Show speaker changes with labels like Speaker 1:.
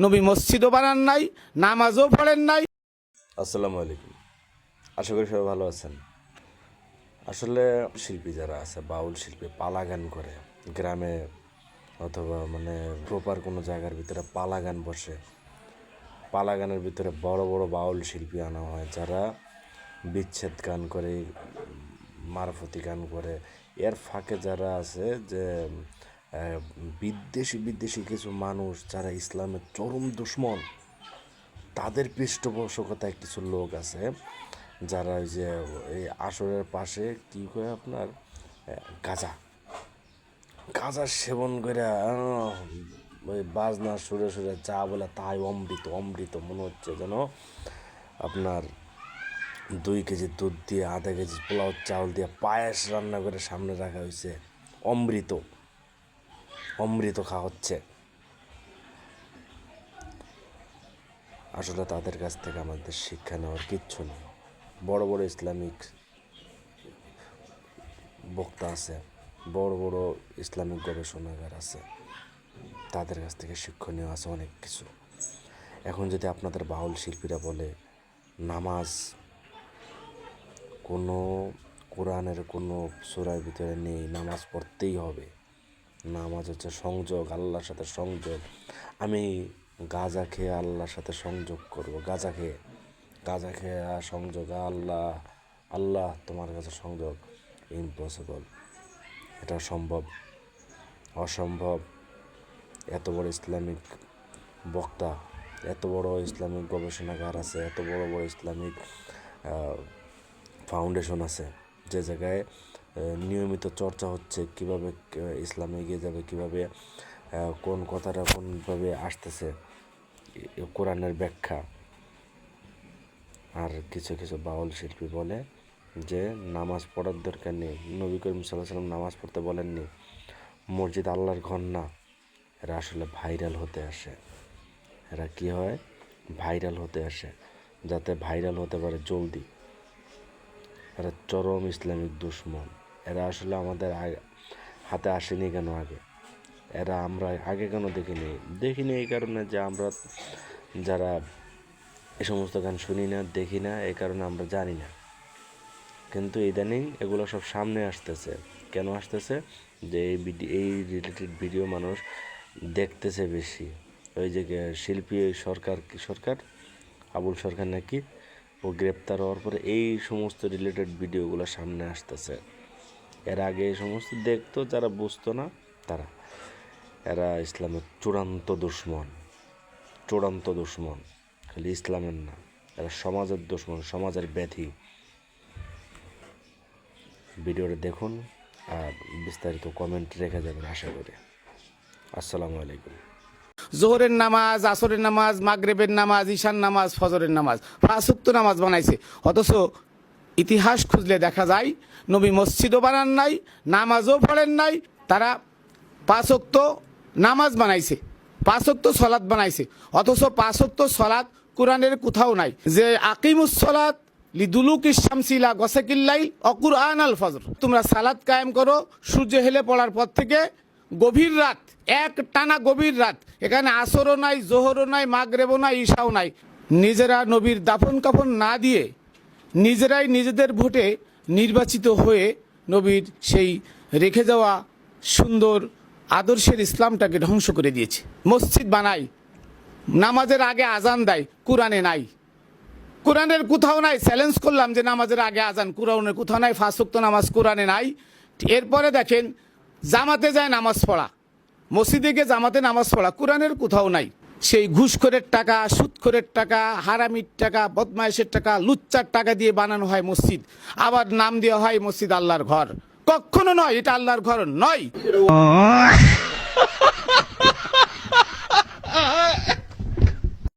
Speaker 1: নবী মসজিদও বানান নাই, নামাজও পড়েন নাই।
Speaker 2: আসসালামু আলাইকুম। আশা করি সবাই ভালো আছেন। আসলে শিল্পী যারা আছে, বাউল শিল্পী পালা গান করে, গ্রামে অথবা মানে প্রপার কোনো জায়গার ভিতরে পালা গান বসে পালা গানের ভিতরে বড় বড় বাউল শিল্পী আনা হয়, যারা বিচ্ছেদ গান করে, মারফতি গান করে, এর ফাঁকে যারা আছে যে বিদ্বেষী বিদ্বেষী কিছু মানুষ যারা ইসলামের চরম দুশ্মন, তাদের পৃষ্ঠপোষকতায় কিছু লোক আছে যারা ওই যে এই আসরের পাশে কি করে আপনার গাঁজা। গাঁজা সেবন করে ওই বাজনা সুরে সুরে যা বলে তাই অমৃত অমৃত। মনে হচ্ছে যেন আপনার দুই কেজি দুধ দিয়ে, আধা কেজি পোলাও, চাউল দিয়ে পায়েস রান্না করে সামনে রাখা হয়েছে। অমৃত। অমৃত খাওয়া হচ্ছে। আসলে তাদের কাছ থেকে আমাদের শিক্ষা নেওয়ার কিচ্ছু নেই। বড় বড় ইসলামিক বক্তা আছে, বড় বড় ইসলামিক গবেষণাগার আছে, তাদের কাছ থেকে শিক্ষণীয় আছে অনেক কিছু। এখন যদি আপনাদের বাউল শিল্পীরা বলে, নামাজ কোনো কোরআনের কোনো সুরার ভিতরে নেই, নামাজ পড়তেই হবে নামাজ হচ্ছে সংযোগ, আল্লাহর সাথে সংযোগ। আমি গাঁজা খেয়ে আল্লাহর সাথে সংযোগ করব। গাঁজা খেয়ে গাঁজা খেয়ে সংযোগ, আল্লাহ আল্লাহ তোমার কাছে সংযোগ। ইম্পসিবল এটা সম্ভব, অসম্ভব। এত বড় ইসলামিক বক্তা, এত বড় ইসলামিক গবেষণাগার আছে, এত বড় বড় ইসলামিক ফাউন্ডেশন আছে। যে জায়গায় নিয়মিত চর্চা হচ্ছে, কীভাবে ইসলাম এগিয়ে যাবে, কীভাবে কোন কথাটা কোনভাবে আসতেছে কোরআনের ব্যাখ্যা। আর কিছু কিছু বাউল শিল্পী বলে যে, নামাজ পড়ার দরকার নেই। নবী করিম সাল্লাহ সাল্লাম নামাজ পড়তে বলেননি, মসজিদ আল্লাহর ঘর না, এরা আসলে ভাইরাল হতে আসে। এরা কি হয়? ভাইরাল হতে আসে, যাতে ভাইরাল হতে পারে জলদি। এরা চরম ইসলামিক দুশ্মন। এরা আসলে আমাদের হাতে আসেনি কেন আগে? এরা আমরা আগে কেন দেখিনি? দেখিনি এই কারণে যে আমরা যারা এই সমস্ত গান শুনি না, দেখি না এই কারণে আমরা জানি না। কিন্তু ইদানিং এগুলো সব সামনে আসতেছে। কেন আসতেছে? যে এই ভিডিও এই রিলেটেড ভিডিও মানুষ দেখতেছে বেশি। ওই যে শিল্পী ওই সরকার সরকার? আবুল সরকার নাকি? ও গ্রেপ্তার হওয়ার পরে এই সমস্ত রিলেটেড ভিডিওগুলো সামনে আসতেছে। এর আগে এই সমস্ত দেখতো, যারা বুঝতো না, তারা। এরা ইসলামের চূড়ান্ত দুশ্মন চূড়ান্ত দুশ্মন, খালি ইসলামের না, এরা সমাজের দুশ্মন, সমাজের ব্যাধি। ভিডিওটা দেখুন আর বিস্তারিত কমেন্ট রেখে যাবেন আশা করি। আসসালামু আলাইকুম।
Speaker 1: জোহরের নামাজ, আসরের নামাজ, মাগরেবের নামাজ ঈশান নামাজ, ফজরের নামাজ ফাঁসুক্ত নামাজ বানাইছে। অথচ ইতিহাস খুঁজলে দেখা যায়, নবী মসজিদও বানান নাই, নামাজও পড়েন নাই, তারা পাঁচক্ত নামাজ বানাইছে পাঁচক্ত সলাদ বানাইছে, অথচ পাঁচক্ত সলাদ কোরআনের কোথাও নাই। যে আকিমুস সলাৎ লিদুলুক ইসামসিলা গসেকিল্লাই অকুর আন আল ফজর। তোমরা সালাদ কায়েম করো, সূর্য হেলে পড়ার পর থেকে গভীর রাত, এক টানা গভীর রাত, এখানে আসরও নাই, জোহরও নাই, মাগরেবও নাই, ঈশাও নাই। নিজেরা নবীর দাফন কাফন না দিয়ে নিজেরাই নিজেদের ভোটে নির্বাচিত হয়ে নবীর সেই রেখে যাওয়া সুন্দর আদর্শের ইসলামটাকে ধ্বংস করে দিয়েছে। মসজিদ বানাই, নামাজের আগে আজান দেয়, কোরআনে নাই। কোরআনের কোথাও নাই চ্যালেঞ্জ করলাম যে নামাজের আগে আজান, কোরআনের কোথাও নাই ফাঁসুক্ত নামাজ কোরআনে নাই। এরপরে দেখেন, জামাতে যায় নামাজ পড়া। মসজিদে গিয়ে জামাতে নামাজ পড়া, কোরআনের কোথাও নাই। সেই ঘুষখোরের টাকা, সুদখোরের টাকা, হারামির টাকা বদমাইশের টাকা, লুচ্চার টাকা দিয়ে বানানো হয় মসজিদ। আবার নাম দেওয়া হয় মসজিদ আল্লাহর ঘর। কখনো নয়, এটা আল্লাহর ঘর নয়।